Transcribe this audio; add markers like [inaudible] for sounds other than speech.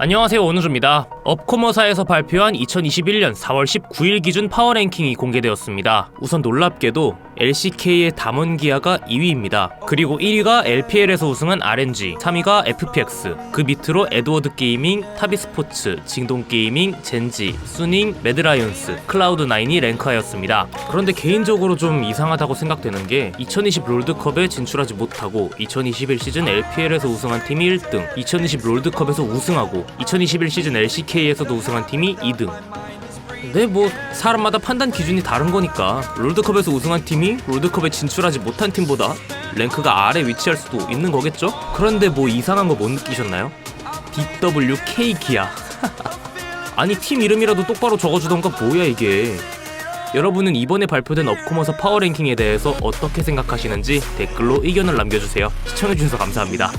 안녕하세요 오누주입니다. 업코머사에서 발표한 2021년 4월 19일 기준 파워랭킹이 공개되었습니다. 우선 놀랍게도 LCK의 담원기아가 2위입니다. 그리고 1위가 LPL에서 우승한 RNG, 3위가 FPX, 그 밑으로 에드워드 게이밍, 타비스포츠, 징동 게이밍, 젠지, 수닝, 매드라이언스, 클라우드9이 랭크하였습니다. 그런데 개인적으로 좀 이상하다고 생각되는 게 2020 롤드컵에 진출하지 못하고 2021 시즌 LPL에서 우승한 팀이 1등, 2020 롤드컵에서 우승하고 2021 시즌 LCK에서도 우승한 팀이 2등. 근데 뭐 사람마다 판단 기준이 다른 거니까 롤드컵에서 우승한 팀이 롤드컵에 진출하지 못한 팀보다 랭크가 아래 위치할 수도 있는 거겠죠? 그런데 뭐 이상한 거 못 느끼셨나요? DWK 기아 [laughs] 아니 팀 이름이라도 똑바로 적어주던가 뭐야 이게 여러분은 이번에 발표된 업코머서 파워랭킹에 대해서 어떻게 생각하시는지 댓글로 의견을 남겨주세요 시청해주셔서 감사합니다